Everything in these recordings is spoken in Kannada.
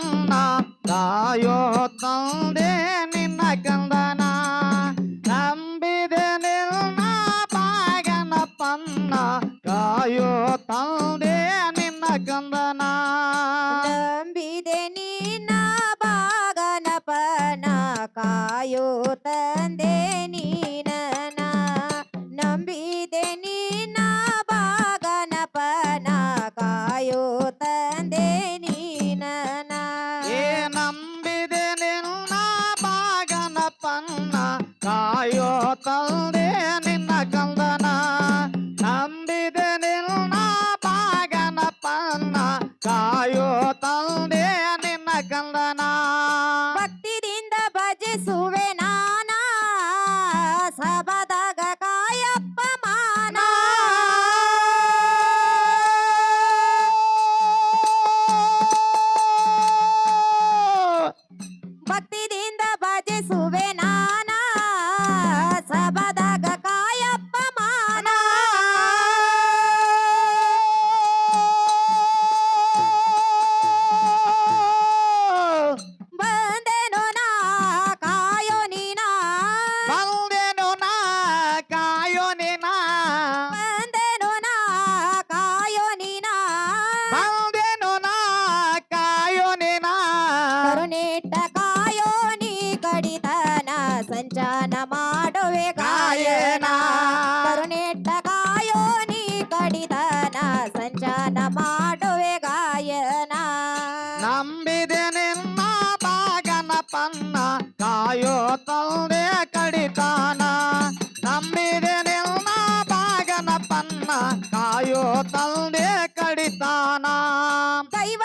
ಕಂದ ತಾಯೋ ತಂದೆ ನಿನ್ನ ಕಂದನ ನಂಬಿದೆ ನಿನ್ನ ಬಾಗನ ಪನ್ನ ಕಾಯೋ ತಂದೆ ನಿನ್ನ ಕಂದನ ನಂಬಿದೆ ನಿನ್ನ ಬಾಗನ ಪನ್ನ ಕಾಯೋ ತಂದೆ ಸಂಚನ ಮಾಡುವೆ ಗಾಯನ ಕರುಣೆಟ್ಟ ಗಾಯೋ ನೀ ಕಡಿತನ. ಸಂಚನ ಮಾಡುವೆ ಗಾಯನ. ನಂಬಿದೆ ನಿನ್ನ ಬಾಗನ ಪನ್ನ. ಕಾಯೋ ತಂದೆ ಕಡಿತಾನ. ನಂಬಿದೆ ನಿನ್ನ ಬಾಗನ ಪನ್ನ. ಕಾಯೋ ತಂದೆ ಕಡಿತಾನ. ದೈವ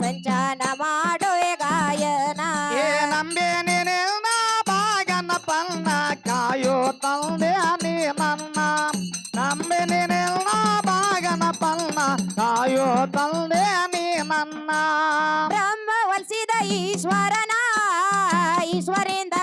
ಸಂಚಾನ ಮಾಡುವೆ ಗಾಯನ. ಏ ನಂಬಿ ನೀನ ಬಾಗನ ಪನ್ನ ಕಾಯೋ ತಂದೆ ನೀ ನನ್ನ ನಂಬಿ ನೀನ ಬಾಗನ ಪನ್ನ ಕಾಯೋ ತಂದೆ ನೀ ನನ್ನ ಬ್ರಹ್ಮ ವಲ್ಸಿದ ಈಶ್ವರನ ಈಶ್ವರಿಂದ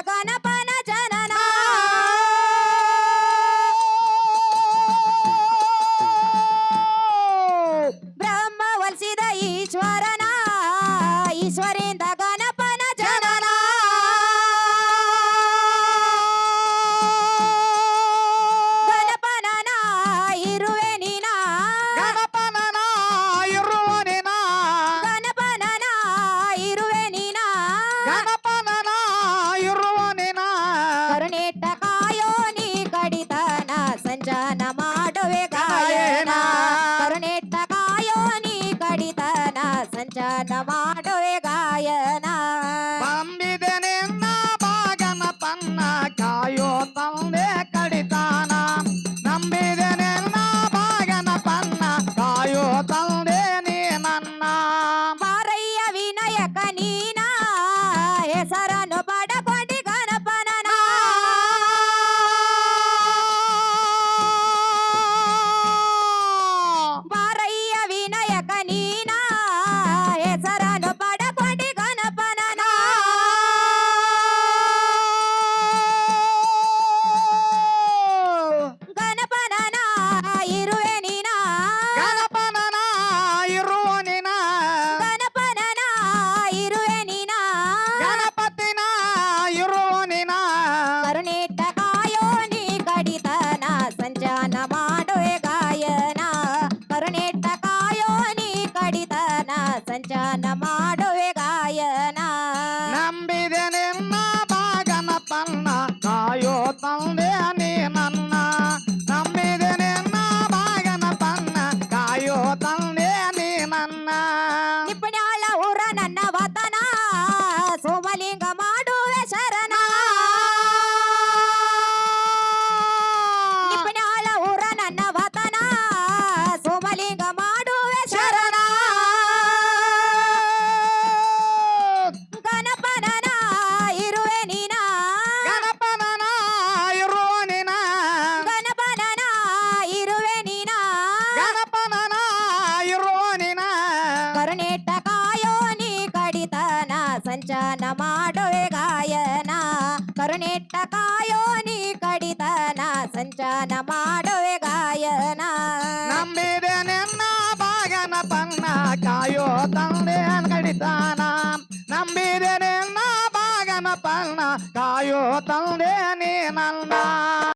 ಜನವಾ ഇപ്പൊ ഞാൻ ಭಕ್ಷಣ ಮಾಡುವೆ ಗಾಯನ. ಕರುಣೆಟ್ಟ ಕಾಯೋ ನೀ ಕಡಿತನ. ಸಂಚನ ಮಾಡುವೆ ಗಾಯನ. ನಂಬಿದೆ ನಿನ್ನ ಬಾಗನ ತನ್ನ ಕಾಯೋ ತಂದೆ ಕಡಿತಾನ. ನಂಬಿದೆ ನಿನ್ನ ಬಾಗನ ತನ್ನ ಕಾಯೋ ತಂದೆ ನೀ ನನ್ನ